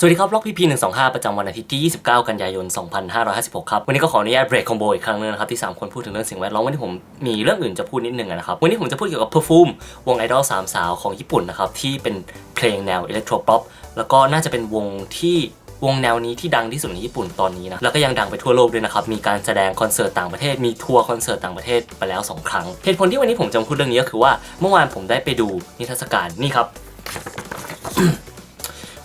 สวัสดีครับล็อกพีพีหนึ่งสองห้าประจำวันอาทิตย์ที่ 29 กันยายน 2556 ครับ วันนี้ก็ขออนุญาตเบรกคอมโบอีกครั้งหนึงนะครับ ที่ 3 คนพูดถึงเรื่องสิ่งแวดล้อมวันนี้ผมมีเรื่องอื่นจะพูดนิดนึงนะครับ วันนี้ผมจะพูดเกี่ยวกับ Perfume วงไอดอลสามสาวของญี่ปุ่นนะครับ ที่เป็นเพลงแนวอิเล็กโทรป๊อปแล้วก็น่าจะเป็นวงที่วงแนวนี้ที่ดังที่สุดในญี่ปุ่นตอนนี้นะแล้วก็ยังดังไปทั่วโลกด้วยนะครับ มีการแสดงคอนเสิร์ตต่างประเทศ มีทัวร์คอนเสิร์ตต่างประเทศไปแล้วสองครั้งเหตุผลที่วันนี้ผมจะพูดเรื่องนี้ก็คือว่าเมื่อวานผมได้ไปดูนิทรรศการนี่ครับ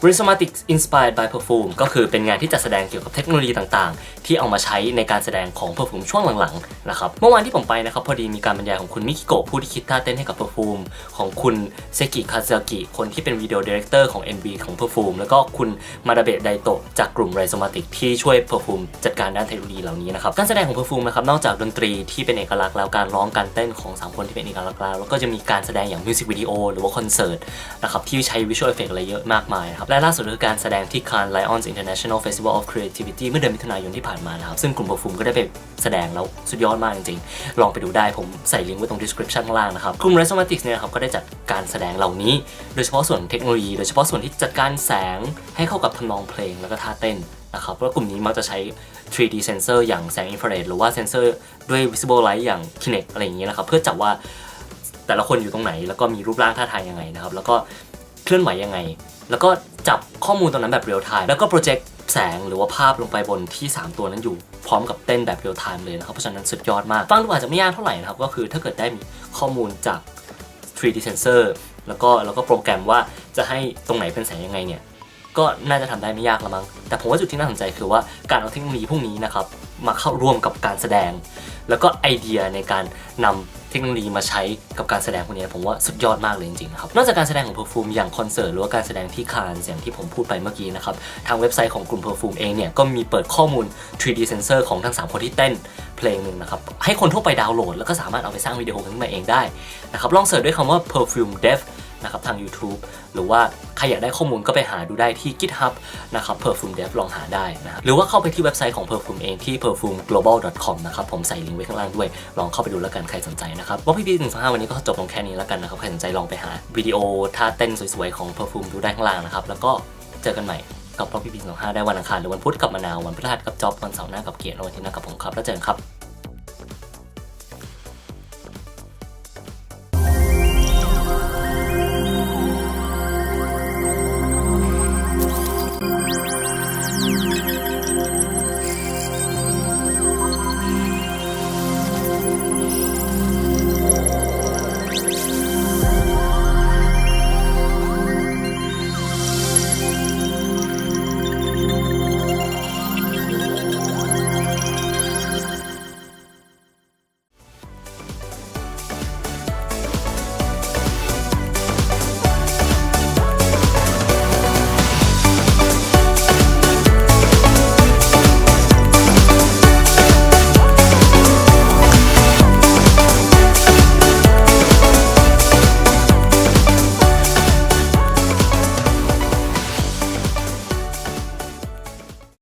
r i s o m a t i c Inspired by Perfume ก็คือเป็นงานที่จัดแสดงเกี่ยวกับเทคโนโลยีต่างๆ ที่เอามาใช้ในการแสดงของ Perfume ช่วงหลังๆนะครับเมื่อวานที่ผมไปนะครับพอดีมีการบรรยายของคุณมิกิโกะผู้ที่คิดท่าเต้นให้กับ Perfume ของคุณเซกิคาซากิคนที่เป็นวิดีโอดีเรคเตอร์ของ NB ของ Perfume แล้วก็คุณมาดาเบะไดโตะจากกลุ่ม r i s o m a t i c ที่ช่วย Perfume จัดการด้านเทคโนโลยีเหล่านี้นะครับการแสดงของ Perfume นะครับนอกจากดนตรีที่เป็นเอกลักษณ์แล้วการร้องการเต้นของสามคนที่เป็นเอกลักษณ์แล้วก็จะมีการแสดงอย่างมิวสิกวิดีโอหรือว่าคอนเสิร์ตนะครับที่ใช้วิชวลเอฟเฟกอะไรเยอะมากมายนะครับและล่าสุดคือการแสดงที่ Cannes Lions International Festival of Creativity เมื่อเดือนมิถุนายนที่ผ่านมานะครับ ซึ่งกลุ่ม Perfume ก็ได้ไปแสดงแล้วสุดยอดมากจริงๆ ลองไปดูได้ผมใส่ลิงก์ไว้ตรง description ข้างล่างนะครับ กลุ่ม r e s o m a t i c เนี่ยครับก็ได้จัดการแสดงเหล่านี้ โดยเฉพาะส่วนเทคโนโลยี โดยเฉพาะส่วนที่จัดการแสงให้เข้ากับทำนองเพลงแล้วก็ท่าเต้นนะครับเพราะว่ากลุ่มนี้มักจะใช้ 3D sensor อย่างแสงอินฟราเรดหรือว่าเซนเซอร์ด้วย visible light อย่าง Kinect อะไรอย่างเงี้ยนะครับเพื่อจับว่าแต่ละคนอยู่ตรงไหน แล้วก็มีรูปร่างท่าทางยังไงนะครับแล้วก็เคลื่อนไหวยังไง แล้วก็ จับข้อมูลตรงนั้นแบบเรียลไทม์แล้วก็โปรเจกต์แสงหรือว่าภาพลงไปบนที่ 3 ตัวนั้นอยู่ พร้อมกับเต้นแบบเรียลไทม์เลยนะครับ เพราะฉะนั้นสุดยอดมาก ฟังดูอาจจะไม่ยากเท่าไหร่นะครับ ก็คือถ้าเกิดได้มีข้อมูลจาก 3D sensor แล้วก็แล้วก็โปรแกรมว่าจะให้ตรงไหนเป็นแสงยังไงเนี่ยก็น่าจะทำได้ไม่ยากละมั้ง แต่ผมว่าจุดที่น่าสนใจคือว่าการเอาเทคโนโลยีพวกนี้นะครับมาเข้าร่วมกับการแสดง แล้วก็ไอเดียในการนำ เทคโนโลยีมาใช้กับการแสดงพวกนี้ผมว่าสุดยอดมากเลยจริงๆนะครับนอกจากการแสดงของเพอร์ฟูมอย่างคอนเสิร์ตหรือว่าการแสดงที่คานอย่างที่ผมพูดไปเมื่อกี้นะครับทางเว็บไซต์ของกลุ่มเพอร์ฟูมเองเนี่ยก็มีเปิดข้อมูล 3D sensor ของทั้ง 3 คนที่เต้นเพลงหนึ่งนะครับให้คนทั่วไปดาวน์โหลด แล้วก็สามารถเอาไปสร้างวิดีโอขึ้นมาเองได้นะครับลองเสิร์ชด้วยคำว่า Perfume Dev นะครับทาง YouTube หรือว่าใครอยากได้ข้อมูลก็ไปหาดูได้ที่ GitHub นะครับ Perfume Dev ลองหาได้นะครับหรือว่าเข้าไปที่เว็บไซต์ของ Perfume เองที่ perfumeglobal.com นะครับผมใส่ลิงก์ไว้ข้างล่างด้วย ลองเข้าไปดูแล้วกันใครสนใจนะครับว่าพี่พี่หนึ่งสองห้าวันนี้ก็จบลงแค่นี้แล้วกันนะครับใครสนใจลองไปหาวิดีโอท่าเต้นสวยๆของ Perfume ดูได้ข้างล่างนะครับแล้วก็เจอกันใหม่กับล็อพี่พี่สองห้าได้วันอังคารหรือวันพุธกับมะนาววันพฤหัสกับจ็อบวันเสาร์หน้ากับเกียรติและวันอาที่หน้ากับผมครับแล้วเจอกันครับ